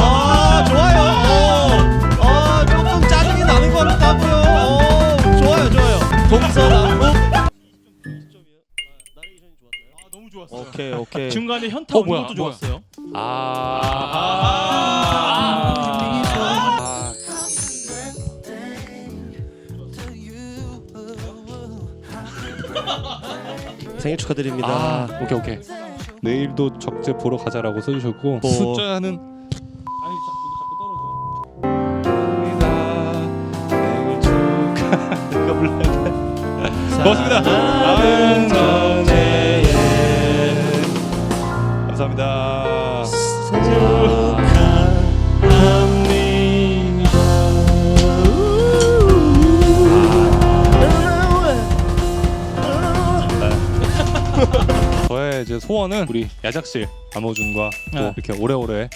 아 좋아요. 어, 아 조금 짜증이 나는 것 같다고요. 어, 좋아요 좋아요. 동서남북. 아, 너무 좋았어요. 오케이 오케이. 중간에 현타 어, 오는 뭐야, 것도. 좋았어요. 아. 생일 축하드립니다. 아, 오케이 오케이. 내일도 적재 보러 가자라고 써주셨고 뭐. 숫자는 아니 자꾸 떨어져. 고맙습니다. 사랑 소원은 우리 야작실 안호준과 또 네. 이렇게 오래오래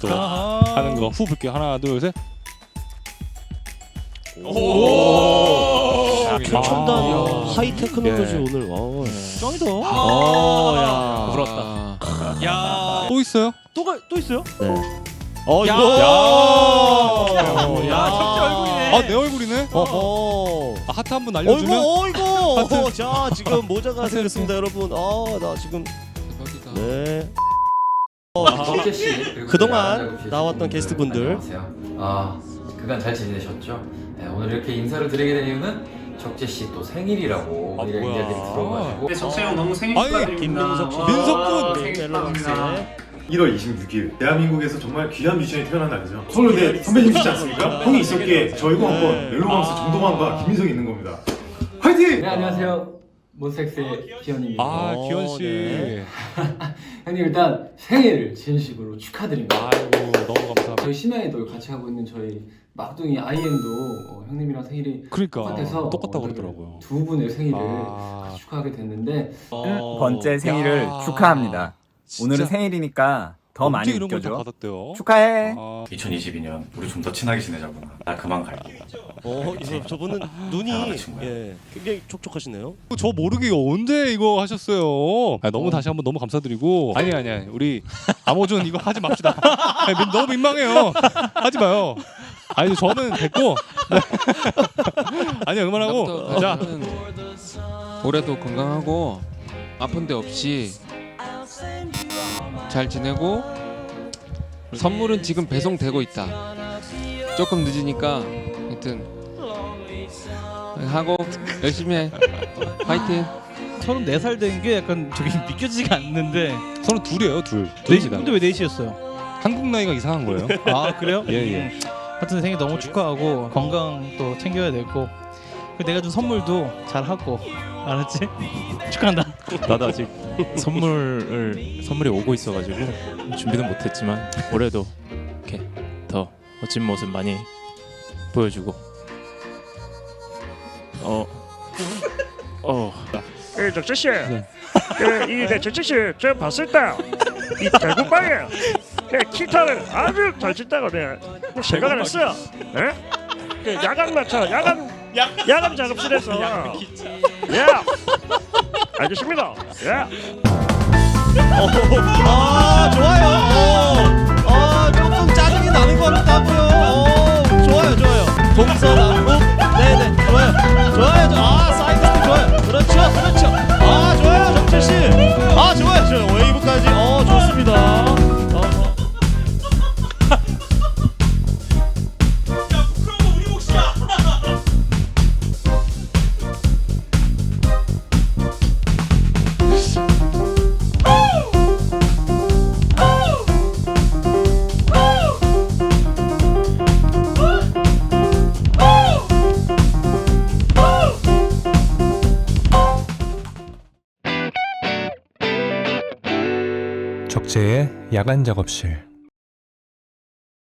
또 아하. 하는 거후 볼게요. 하나 둘 셋. 아, 최첨단 아. 하이 테크놀로지 예. 오늘 와. 짱이다. 어, 야. 부럽다. 야. 또 있어요? 또가 또 있어요? 네. 어 야. 이거. 야, 적재 얼굴이네. 아 내 얼굴이네. 어허. 아, 하트 한 번 날려주면. 어이구 어이구. 하트. 자 지금 모자가 생겼습니다 여러분. 아 나 지금 네. 적재 씨 그리고 그동안 야간 작업실 나왔던 직원분들 게스트 분들. 안녕하세요. 아 그간 잘 지내셨죠? 네, 오늘 이렇게 인사를 드리게 된 이유는 적재 씨 또 생일이라고 아, 이런 뭐야. 이야기를 들어가지고 네, 정세영 너무 생일 축하드립니다. 김민석 씨. 와, 민석 군! 생일 멜로망스. 축하합니다. 1월 26일 대한민국에서 정말 귀한 뮤지션이 태어난 날이죠. 서울대 선배님이시지 않습니까? 형이 있었기에 저희가 한번 멜로망스 정동환과 김민석이 있는 겁니다. 화이팅! 네 안녕하세요 몬스엑스의 기현입니다. 아 어, 기현 씨. 네. 형님 일단 생일 진심으로 축하드립니다. 아이고 너무 감사합니다. 저희 심야 아이돌 같이 하고 있는 저희 막둥이 아이엠도 어, 형님이랑 생일이 그러니까 똑같아서 똑같다고 오늘 그러더라고요. 두 분의 생일을 아. 같이 축하하게 됐는데 어. 번째 생일을 야. 축하합니다. 진짜 오늘은 생일이니까 더 많이 이런 걸다 느껴줘. 받았대요. 축하해. 아, 2022년 우리 좀 더 친하게 지내자구나. 나 그만 갈게. 어 이제 저분은 눈이 잘하는 친구야. 예 굉장히 촉촉하시네요. 저 모르게 언제 이거 하셨어요? 아, 너무 어. 다시 한번 너무 감사드리고 아니 아니 아니 우리 아모준 이거 하지 맙시다. 아니, 민- 너무 민망해요. 하지 마요. 아니 저는 됐고 아니 응원하고 자 올해도 건강하고 아픈 데 없이 잘 지내고 선물은 지금 배송되고 있다. 조금 늦으니까 하여튼 하고 열심히 해. 화이팅. 34살 된 게 약간 저기 믿겨지지가 않는데. 서로 둘이에요 둘. 네, 둘이다. 근데 왜 넷이었어요? 한국 나이가 이상한 거예요. 아 그래요? 예, 예. 음, 하여튼 생일 너무 축하하고 건강 또 챙겨야 되고 그 내가 준 선물도 잘 하고 알았지? 축하한다. 나도 아직 선물을 선물이 오고 있어가지고 준비는 못했지만 올해도 이렇게 더 멋진 모습 많이 보여주고 어 어. 예, 적재 씨. 예, 이내 적재 씨, 저 봤을 때이 대구방에 예, 기타를 아주 잘 친다고 내가 생각을 했어요. 예? 그 야간 맞춰, 야간 야간 작업실에서. 예. 알겠습니다. 예. 아 좋아요. 어, 아 조금 짜증이 나는 것 같다고요. 어, 좋아요 좋아요. 동서남 적재의 야간 작업실